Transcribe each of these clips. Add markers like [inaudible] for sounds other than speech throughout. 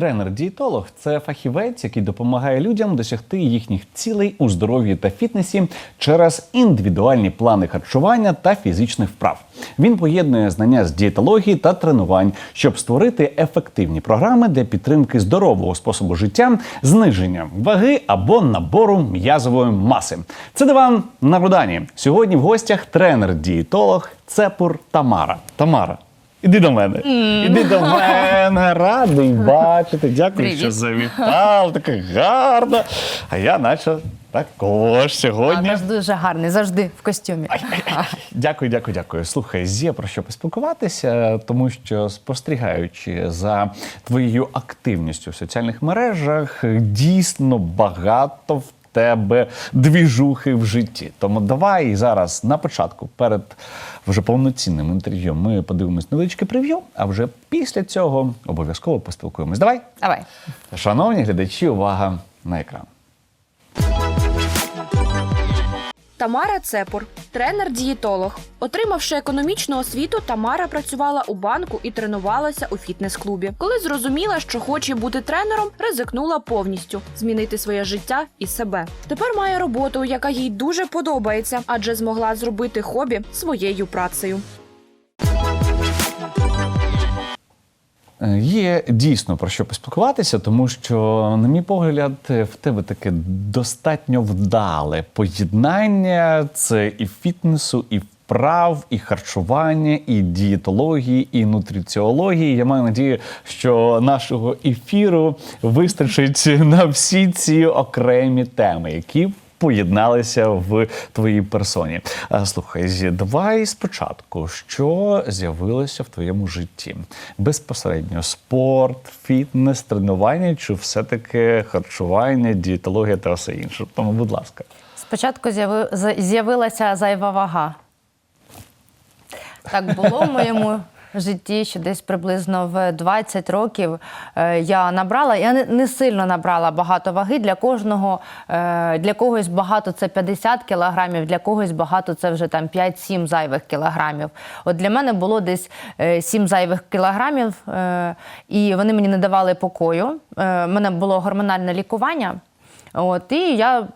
Тренер-дієтолог це фахівець, який допомагає людям досягти їхніх цілей у здоров'ї та фітнесі через індивідуальні плани харчування та фізичних вправ. Він поєднує знання з дієтології та тренувань, щоб створити ефективні програми для підтримки здорового способу життя, зниження ваги або набору м'язової маси. Це диван на Рудані. Сьогодні в гостях тренер-дієтолог Цепур Тамара. Тамара. Іди до мене. Іди до мене. Радий [laughs] бачити. Дякую, Привіт. що завітав. Така гарна. А я наче також сьогодні. Також дуже гарний, завжди в костюмі. Дякую, дякую, дякую. Слухай, є про що поспілкуватися, тому що спостерігаючи за твоєю активністю в соціальних мережах, дійсно багато в тебе двіжухи в житті. Тому давай зараз на початку, перед вже повноцінним інтерв'ю, ми подивимось невеличке прев'ю, а вже після цього обов'язково поспілкуємось. Давай, Давай. шановні глядачі, увага на екран. Тамара Цепур, тренер-дієтолог. Отримавши економічну освіту, Тамара працювала у банку і тренувалася у фітнес-клубі. Коли зрозуміла, що хоче бути тренером, ризикнула повністю змінити своє життя і себе. Тепер має роботу, яка їй дуже подобається, адже змогла зробити хобі своєю працею. Є дійсно про що поспілкуватися, тому що, на мій погляд, в тебе таке достатньо вдале поєднання. Це і фітнесу, і вправ, і харчування, і дієтології, і нутриціології. Я маю надію, що нашого ефіру вистачить на всі ці окремі теми, які поєдналися в твоїй персоні. Слухай, зі- давай спочатку, що з'явилося в твоєму житті? Безпосередньо спорт, фітнес, тренування, чи все-таки харчування, дієтологія та все інше? Тому, будь ласка. Спочатку з'явилася зайва вага. Так було в моєму житті, що десь приблизно в 20 років е, я набрала. Я не, сильно набрала багато ваги. Для кожного, е, для когось багато це 50 кілограмів, для когось багато це вже там 5-7 зайвих кілограмів. От для мене було десь е, 7 зайвих кілограмів, е, і вони мені не давали покою. Е, У мене було гормональне лікування. От, і я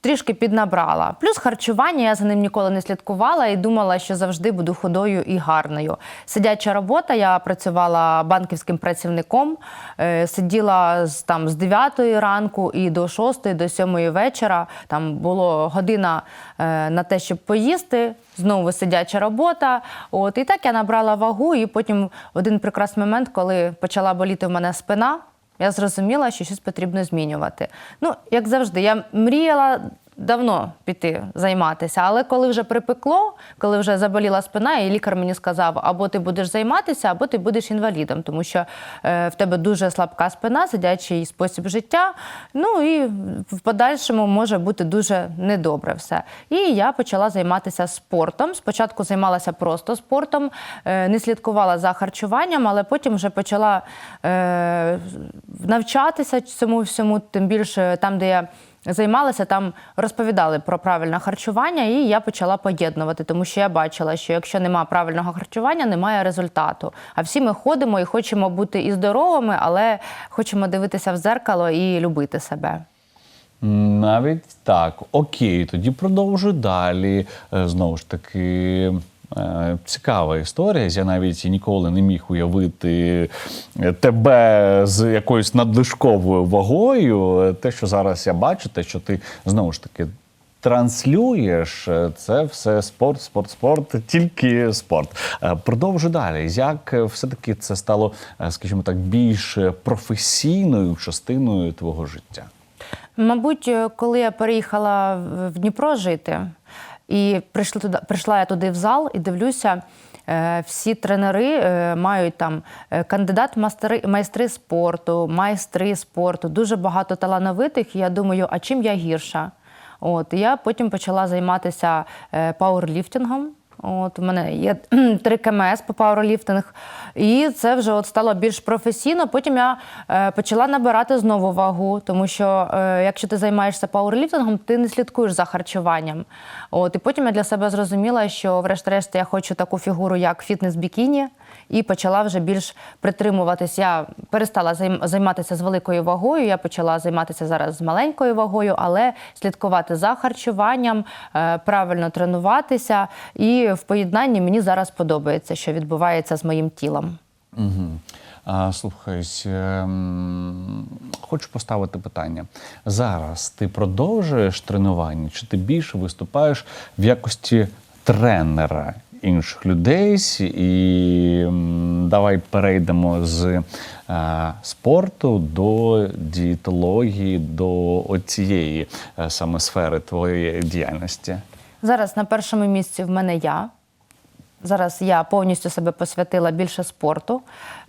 трішки піднабрала. Плюс харчування, я за ним ніколи не слідкувала і думала, що завжди буду худою і гарною. Сидяча робота, я працювала банківським працівником, е, сиділа з, там, з 9 ранку і до 6, до 7 вечора. Там було година е, на те, щоб поїсти. Знову сидяча робота. От, і так я набрала вагу, і потім один прекрасний момент, коли почала боліти в мене спина. Я зрозуміла, що щось потрібно змінювати. Ну, як завжди, я мріяла давно піти займатися, але коли вже припекло, коли вже заболіла спина, і лікар мені сказав, або ти будеш займатися, або ти будеш інвалідом, тому що е, в тебе дуже слабка спина, сидячий спосіб життя. Ну і в подальшому може бути дуже недобре все. І я почала займатися спортом. Спочатку займалася просто спортом, е, не слідкувала за харчуванням, але потім вже почала е, навчатися цьому всьому, тим більше там, де я. Займалася там, розповідали про правильне харчування, і я почала поєднувати, тому що я бачила, що якщо немає правильного харчування, немає результату. А всі ми ходимо і хочемо бути і здоровими, але хочемо дивитися в зеркало і любити себе. Навіть так. Окей, тоді продовжу далі. Е, Знову ж таки. Е, Цікава історія. Я навіть ніколи не міг уявити тебе з якоюсь надлишковою вагою. Те, що зараз я бачу, те, що ти знову ж таки транслюєш, е, це все спорт, спорт, спорт, тільки спорт. Е, Продовжу далі. Як все-таки це стало, скажімо так, більш професійною частиною твого життя? Мабуть, коли я переїхала в Дніпро жити, і прийшла туди, прийшла я туди в зал і дивлюся. е, Всі тренери е, мають там е, кандидат майстри, майстри спорту, майстри спорту, дуже багато талановитих. Я думаю, а чим я гірша? От я потім почала займатися пауерліфтингом. От у мене є 3 КМС по пауерліфтинг, і це вже от стало більш професійно. Потім я е, почала набирати знову вагу, тому що е, якщо ти займаєшся пауерліфтингом, ти не слідкуєш за харчуванням. От і потім я для себе зрозуміла, що врешті-решт я хочу таку фігуру, як фітнес-бікіні, і почала вже більш притримуватись. Я перестала займатися з великою вагою. Я почала займатися зараз з маленькою вагою, але слідкувати за харчуванням, е, правильно тренуватися. І в поєднанні мені зараз подобається, що відбувається з моїм тілом. Угу. А, слухай, ем, хочу поставити питання. Зараз ти продовжуєш тренування, чи ти більше виступаєш в якості тренера інших людей? І давай перейдемо з е, спорту до дієтології, до оцієї е, саме сфери твоєї діяльності. Зараз на першому місці в мене я. Зараз я повністю себе посвятила більше спорту.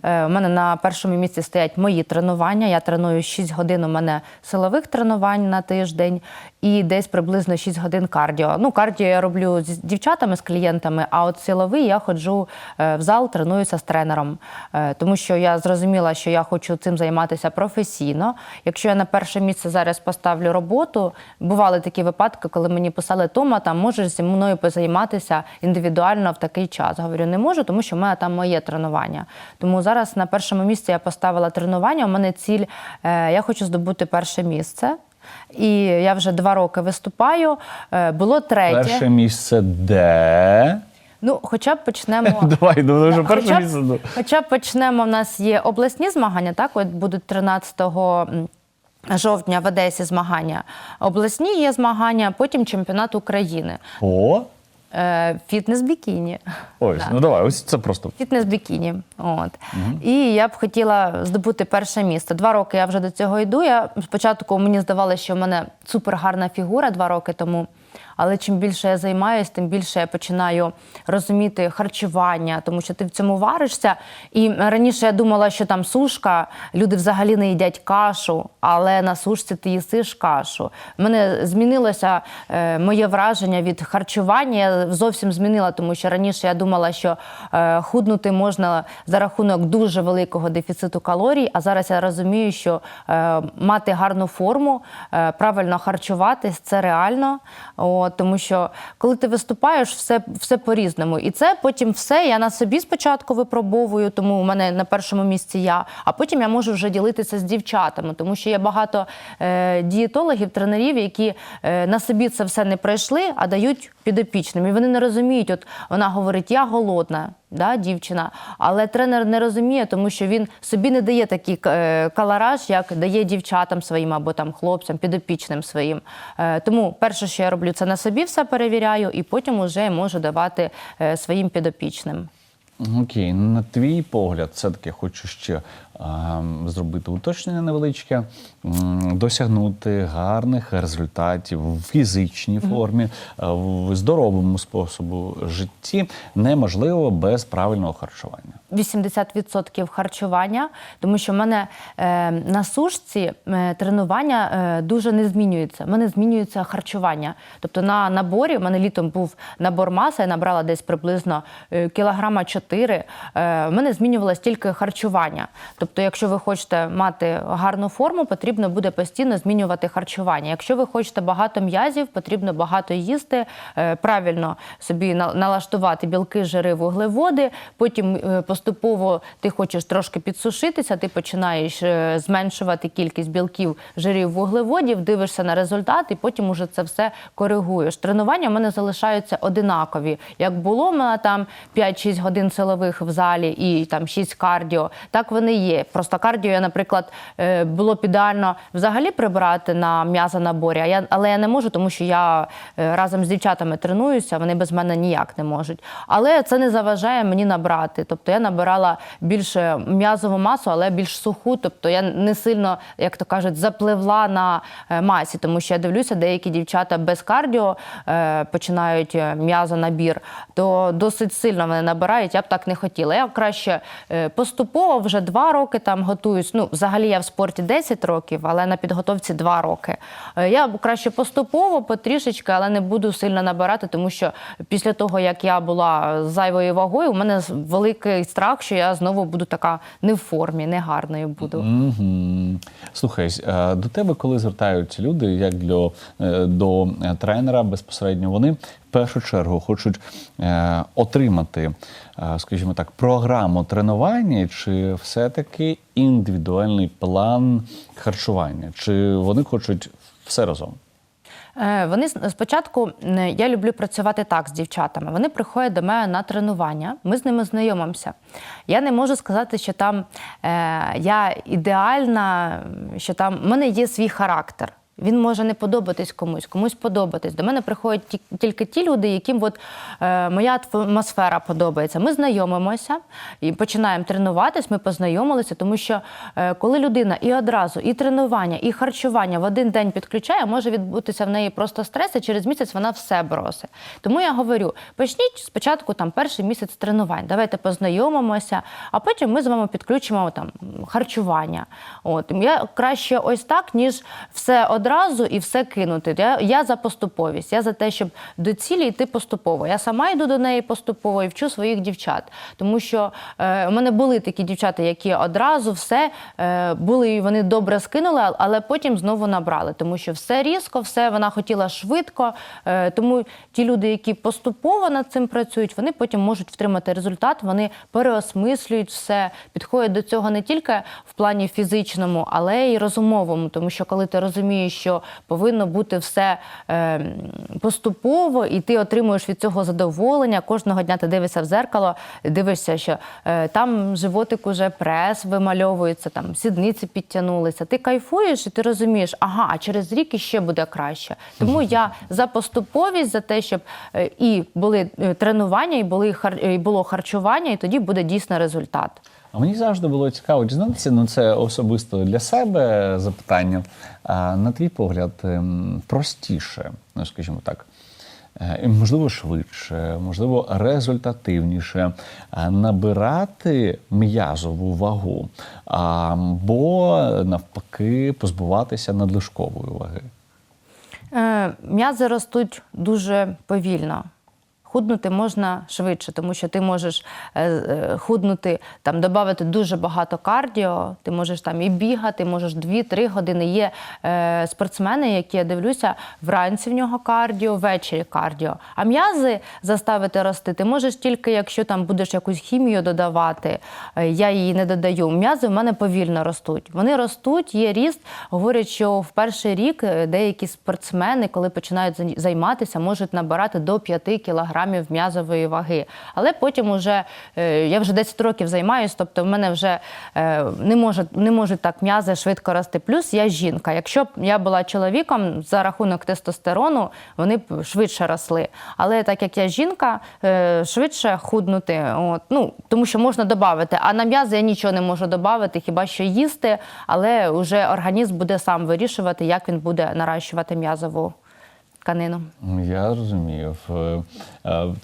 Е, У мене на першому місці стоять мої тренування. Я треную 6 годин. У мене силових тренувань на тиждень і десь приблизно 6 годин кардіо. Ну, кардіо я роблю з дівчатами, з клієнтами, а от силовий я ходжу е, в зал, тренуюся з тренером. Е, Тому що я зрозуміла, що я хочу цим займатися професійно. Якщо я на перше місце зараз поставлю роботу, бували такі випадки, коли мені писали Тома, там можеш зі мною позайматися індивідуально в такий час. Говорю, не можу, тому що в мене там моє тренування. Тому зараз на першому місці я поставила тренування. У мене ціль, е, я хочу здобути перше місце. І я вже два роки виступаю. Е, Було третє. Перше місце де? Ну, хоча б почнемо. [laughs] Давай, ну вже перше Хоча місце. ну. Хоча б почнемо, в нас є обласні змагання, так? От будуть 13 жовтня в Одесі змагання. Обласні є змагання, потім чемпіонат України. По? Е, Фітнес-бікіні. Ось, Да. ну давай, ось це просто. Фітнес-бікіні. От. І я б хотіла здобути перше місце. Два роки я вже до цього йду. Я спочатку мені здавалося, що в мене супергарна фігура два роки тому. Але чим більше я займаюся, тим більше я починаю розуміти харчування, тому що ти в цьому варишся. І раніше я думала, що там сушка, люди взагалі не їдять кашу, але на сушці ти їсиш кашу. У мене змінилося е, моє враження від харчування. Я зовсім змінила, тому що раніше я думала, що е, худнути можна за рахунок дуже великого дефіциту калорій. А зараз я розумію, що е, мати гарну форму, правильно харчуватись це реально. От, тому що коли ти виступаєш, все, все по-різному. І це потім все я на собі спочатку випробовую, тому у мене на першому місці я, а потім я можу вже ділитися з дівчатами, тому що є багато е, дієтологів, тренерів, які е, на собі це все не пройшли, а дають підопічним. І вони не розуміють, от вона говорить, я голодна. Да, дівчина, але тренер не розуміє, тому що він собі не дає такий е, калараж, як дає дівчатам своїм або там хлопцям, підопічним своїм. Е, тому перше, що я роблю, це на собі все перевіряю, і потім уже можу давати е, своїм підопічним. Окей, ну, на твій погляд, все-таки хочу ще зробити уточнення невеличке, досягнути гарних результатів в фізичній формі, в здоровому способу житті неможливо без правильного харчування. 80% харчування, тому що в мене е, на сушці е, тренування е, дуже не змінюється. В мене змінюється харчування. Тобто на наборі, в мене літом був набор маси, я набрала десь приблизно е, кілограма 4. Е, в мене змінювалось тільки харчування. Тобто, якщо ви хочете мати гарну форму, потрібно буде постійно змінювати харчування. Якщо ви хочете багато м'язів, потрібно багато їсти, е, правильно собі налаштувати білки, жири, вуглеводи. Потім е, поступово ти хочеш трошки підсушитися, ти починаєш е, зменшувати кількість білків, жирів, вуглеводів, дивишся на результат, і потім уже це все коригуєш. Тренування в мене залишаються одинакові. Як було в мене там 5-6 годин силових в залі і там 6 кардіо, так вони є. Просто кардіо, я, наприклад, е, було б ідеально взагалі прибирати на м'язонаборі, а я, але я не можу, тому що я е, разом з дівчатами тренуюся, вони без мене ніяк не можуть. Але це не заважає мені набрати. Тобто я набирала більше м'язову масу, але більш суху. Тобто я не сильно, як то кажуть, запливла на е, масі, тому що я дивлюся, деякі дівчата без кардіо починають м'язонабір, то досить сильно вони набирають. Я б так не хотіла. Я краще поступово вже два роки. Роки там готуюсь. Ну, взагалі я в спорті 10 років, але на підготовці 2 роки. Е, Я краще поступово, потрішечки, але не буду сильно набирати, тому що після того, як я була зайвою вагою, у мене великий страх, що я знову буду така не в формі, не гарною буду. Угу. Слухай, е, до тебе, коли звертаються люди, як для, е, до тренера безпосередньо, вони першу чергу хочуть е, отримати, е, скажімо так, програму тренування, чи все-таки індивідуальний план харчування, чи вони хочуть все разом? Е, Вони спочатку я люблю працювати так з дівчатами. Вони приходять до мене на тренування. Ми з ними знайомимося. Я не можу сказати, що там е, я ідеальна, що там в мене є свій характер. Він може не подобатись комусь, комусь подобатись. До мене приходять тільки ті люди, яким от, е, моя атмосфера подобається. Ми знайомимося і починаємо тренуватись. Ми познайомилися, тому що е, коли людина і одразу, і тренування, і харчування в один день підключає, може відбутися в неї просто стрес, і через місяць вона все бросить. Тому я говорю: почніть спочатку там перший місяць тренувань. Давайте познайомимося, а потім ми з вами підключимо там харчування. От я краще ось так, ніж все одразу і все кинути. Я, я за поступовість. Я за те, щоб до цілі йти поступово. Я сама йду до неї поступово і вчу своїх дівчат. Тому що е, у мене були такі дівчата, які одразу все е, були, і вони добре скинули, але потім знову набрали. Тому що все різко, все вона хотіла швидко. Е, тому ті люди, які поступово над цим працюють, вони потім можуть втримати результат, вони переосмислюють все, підходять до цього не тільки в плані фізичному, але й розумовому. Тому що коли ти розумієш, що повинно бути все е, поступово, і ти отримуєш від цього задоволення. Кожного дня ти дивишся в зеркало, дивишся, що е, там животик уже прес вимальовується, там сідниці підтягнулися. Ти кайфуєш і ти розумієш, ага, а через рік іще буде краще. Тому я за поступовість, за те, щоб е, і були тренування, і були і було харчування, і тоді буде дійсно результат. А мені завжди було цікаво дізнатися, ну це особисто для себе запитання. На твій погляд, ем, простіше, ну скажімо так, е, можливо, швидше, можливо, результативніше е, набирати м'язову вагу, або навпаки позбуватися надлишкової ваги. Е, М'язи ростуть дуже повільно. Худнути можна швидше, тому що ти можеш е, е, худнути, там додати дуже багато кардіо, ти можеш там і бігати, можеш 2-3 години. Є е, спортсмени, які я дивлюся, вранці в нього кардіо, ввечері кардіо. А м'язи заставити рости ти можеш тільки, якщо там будеш якусь хімію додавати. Я її не додаю. М'язи в мене повільно ростуть. Вони ростуть, є ріст. Говорять, що в перший рік деякі спортсмени, коли починають займатися, можуть набирати до 5 кілограмів м'язової ваги. Але потім уже е, я вже 10 років займаюся, тобто в мене вже е, не можуть, не можуть так м'язи швидко рости. Плюс я жінка. Якщо б я була чоловіком, за рахунок тестостерону вони б швидше росли. Але так як я жінка, е, швидше худнути. От, ну, тому що можна додати. А на м'язи я нічого не можу додати, хіба що їсти, але вже організм буде сам вирішувати, як він буде наращувати м'язову тканину. Я розумію. Е,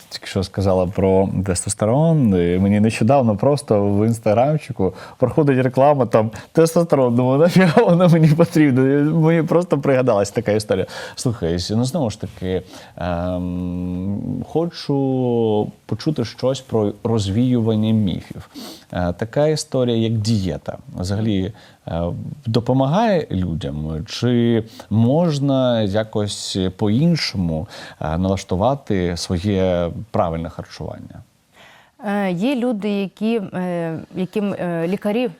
Тільки що сказала про тестостерон. і Мені нещодавно просто в інстаграмчику проходить реклама там тестостерон. Думаю, нафіга вона мені потрібна. Мені просто пригадалась така історія. Слухай, ну знову ж таки, ем, хочу почути щось про розвіювання міфів. Е, така історія, як дієта, взагалі е, допомагає людям, чи можна якось по-іншому е, налаштувати своє правильне харчування? Є люди, які, яким лікарі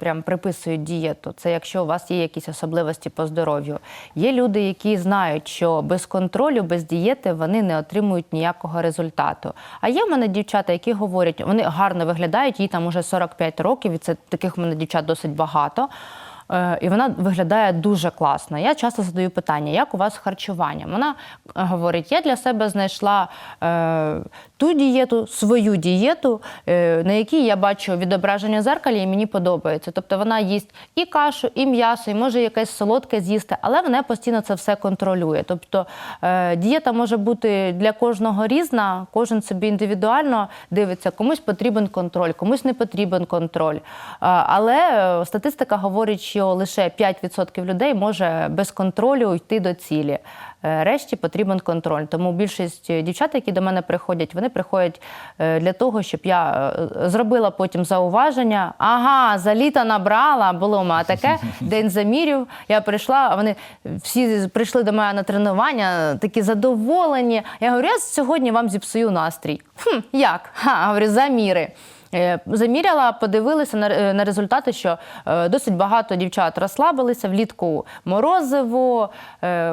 прям приписують дієту. Це якщо у вас є якісь особливості по здоров'ю. Є люди, які знають, що без контролю, без дієти вони не отримують ніякого результату. А є в мене дівчата, які говорять, вони гарно виглядають, їй там уже 45 років, і це таких в мене дівчат досить багато. Е, і вона виглядає дуже класно. Я часто задаю питання, як у вас з харчуванням? Вона е, говорить: я для себе знайшла е, ту дієту, свою дієту, на якій я бачу відображення зеркалі, і мені подобається. Тобто вона їсть і кашу, і м'ясо, і може якесь солодке з'їсти, але вона постійно це все контролює. Тобто дієта може бути для кожного різна, кожен собі індивідуально дивиться, комусь потрібен контроль, комусь не потрібен контроль. Але статистика говорить, що лише 5% людей може без контролю йти до цілі. Е, Решті потрібен контроль. Тому більшість дівчат, які до мене приходять, вони приходять е, для того, щоб я е, зробила потім зауваження. Ага, за літо набрала, було у мене таке, [laughs] день замірів. Я прийшла, вони всі прийшли до мене на тренування, такі задоволені. Я говорю, я сьогодні вам зіпсую настрій. Хм, як? [laughs] Ха, говорю, заміри. Е, Заміряла, подивилася на, е, на результати, що е, досить багато дівчат розслабилися влітку морозиво,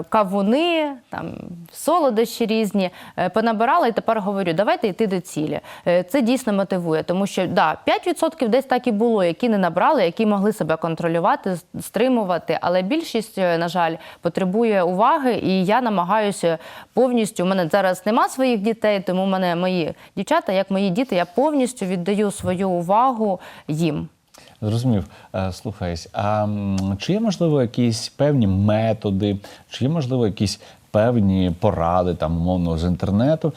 кавуни, там солодощі різні. Понабирала і тепер говорю, давайте йти до цілі. Це дійсно мотивує, тому що да, 5% десь так і було, які не набрали, які могли себе контролювати, стримувати. Але більшість, на жаль, потребує уваги, і я намагаюся повністю. У мене зараз нема своїх дітей, тому мене мої дівчата, як мої діти, я повністю віддаю свою увагу їм. Зрозумів. Е, Слухайся, а чи є можливо якісь певні методи, чи є можливо якісь певні поради там умовно з інтернету,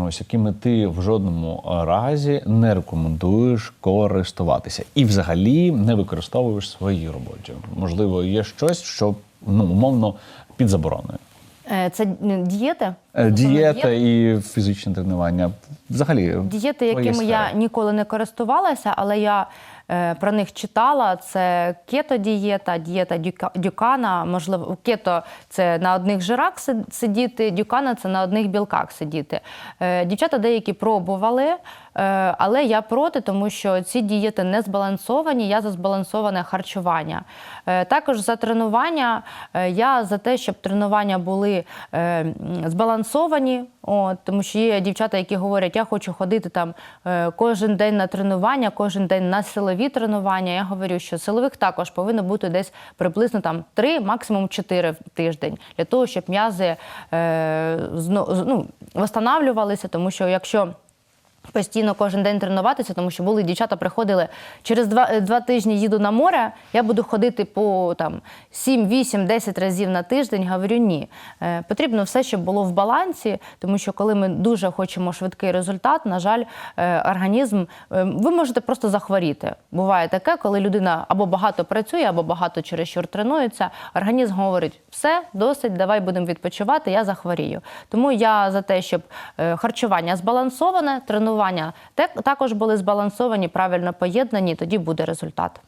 ось якими ти в жодному разі не рекомендуєш користуватися і взагалі не використовуєш в своїй роботі? Можливо, є щось, що ну умовно під забороною. Е, Це? Е, Дієта і фізичне тренування. Взагалі, Дієти, якими я ніколи не користувалася, але я е, про них читала. Це кето-дієта, дієта дюка- дюкана. Можливо, кето це на одних жирах сидіти, дюкана це на одних білках сидіти. Дівчата деякі пробували, але я проти, тому що ці дієти не збалансовані. Я за збалансоване харчування. Е, також за тренування е, я за те, щоб тренування були е, збалансовані. От, тому що є дівчата, які говорять, я хочу ходити там е, кожен день на тренування, кожен день на силові тренування. Я говорю, що силових також повинно бути десь приблизно там 3, максимум 4 в тиждень, для того, щоб м'язи е, ну, восстанавлювалися, тому що якщо Постійно кожен день тренуватися, тому що були дівчата приходили через два, е, два тижні їду на море. Я буду ходити по там 7, 8, 10 разів на тиждень. Говорю, ні. Е, потрібно все, щоб було в балансі, тому що коли ми дуже хочемо швидкий результат, на жаль, е, організм е, ви можете просто захворіти. Буває таке, коли людина або багато працює, або багато чересчур тренується. Організм говорить, все, досить, давай будемо відпочивати, я захворію. Тому я за те, щоб е, харчування збалансоване, тренування те- також були збалансовані, правильно поєднані, тоді буде результат.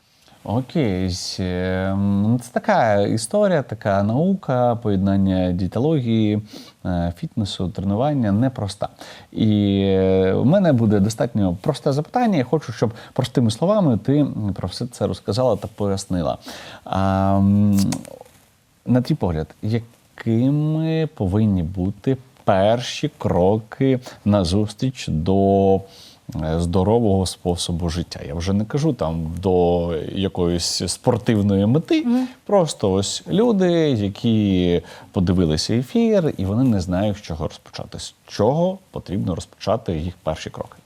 Окей, ем, це така історія, така наука, поєднання дієтології, е, фітнесу, тренування непроста. І е, у мене буде достатньо просте запитання. Я хочу, щоб простими словами ти про все це розказала та пояснила. А, на твій погляд, якими повинні бути перші кроки назустріч до е, здорового способу життя? Я вже не кажу там до якоїсь спортивної мети. Просто ось люди, які подивилися ефір, і вони не знають, з чого розпочати. З чого потрібно розпочати їх перші кроки.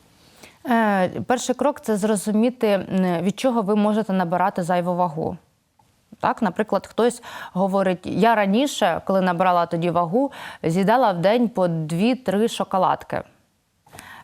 Е, перший крок це зрозуміти, від чого ви можете набирати зайву вагу. Так, наприклад, хтось говорить, я раніше, коли набрала тоді вагу, з'їдала в день по 2-3 шоколадки.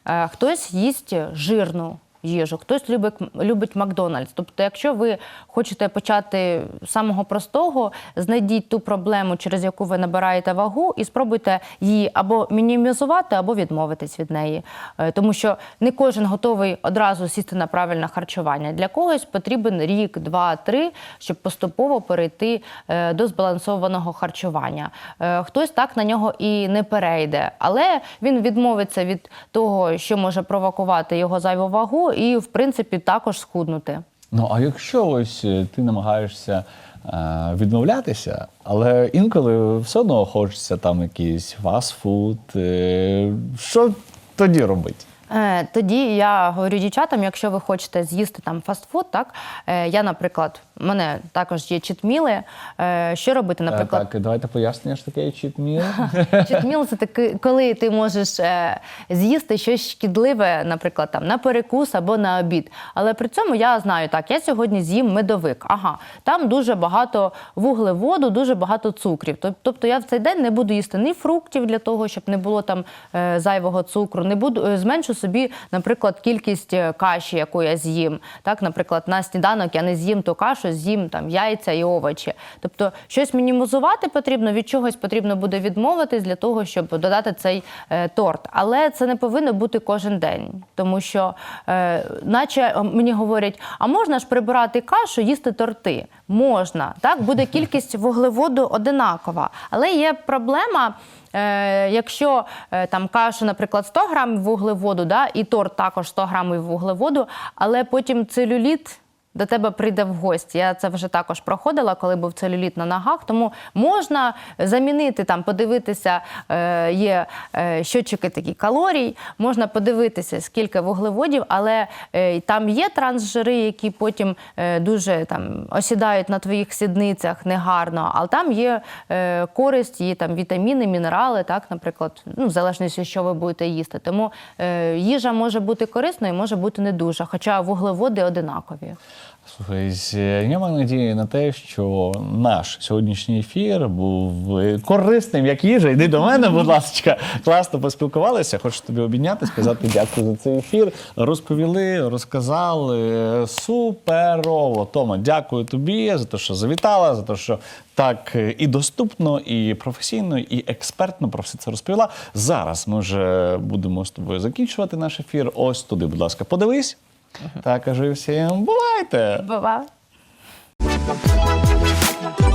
Е, Хтось їсть жирну їжу, хтось любить, любить Макдональдс. Тобто, якщо ви хочете почати з самого простого, знайдіть ту проблему, через яку ви набираєте вагу, і спробуйте її або мінімізувати, або відмовитись від неї. Е, Тому що не кожен готовий одразу сісти на правильне харчування. Для когось потрібен рік, два, три, щоб поступово перейти е, до збалансованого харчування. Е, Хтось так на нього і не перейде, але він відмовиться від того, що може провокувати його зайву вагу, і в принципі також схуднути. Ну а якщо ось е, ти намагаєшся е, відмовлятися, але інколи все одно хочеться там якийсь фастфуд, е, що тоді робити? Е, Тоді я говорю дівчатам, якщо ви хочете з'їсти там фастфуд, так е, я, наприклад, в мене також є читміли. Е, Що робити, наприклад, Так, давайте пояснення, що таке чітміл. Читміл це таки, коли ти можеш з'їсти щось шкідливе, наприклад, там на перекус або на обід. Але при цьому я знаю, так, я сьогодні з'їм медовик. Ага, там дуже багато вуглеводу, дуже багато цукрів. Тобто я в цей день не буду їсти ні фруктів для того, щоб не було там зайвого цукру, не буду зменшу собі, наприклад, кількість е, каші, яку я з'їм. Так, наприклад, на сніданок я не з'їм ту кашу, з'їм там яйця і овочі. Тобто, щось мінімізувати потрібно, від чогось потрібно буде відмовитись для того, щоб додати цей е, торт. Але це не повинно бути кожен день, тому що, е, наче мені говорять, а можна ж прибирати кашу, їсти торти? Можна, так буде кількість вуглеводу одинакова, але є проблема. Е, якщо е, там каша, наприклад, 100 грамів вуглеводу, да, і торт також 100 грамів вуглеводу, але потім целюліт до тебе прийде в гості. Я це вже також проходила, коли був целюліт на ногах. Тому можна замінити там, подивитися, е, є е, щотчики такі калорій, можна подивитися, скільки вуглеводів, але е, там є трансжири, які потім дуже там осідають на твоїх сідницях негарно, але там є користь, є там вітаміни, мінерали, так, наприклад, ну, в залежності, що ви будете їсти. Тому їжа може бути корисною, може бути не дуже, хоча вуглеводи одинакові. Слухай, я маю надію на те, що наш сьогоднішній ефір був е, корисним, як їжа. Йди до мене, будь ласка. Класно поспілкувалися. Хочу тобі обійняти, сказати дякую за цей ефір. Розповіли, розказали. Суперово. Тома, дякую тобі за те, що завітала, за те, що так е, і доступно, і професійно, і експертно про все це розповіла. Зараз ми вже будемо з тобою закінчувати наш ефір. Ось туди, будь ласка, подивись. Та кажу всім бувайте! Бува. Thank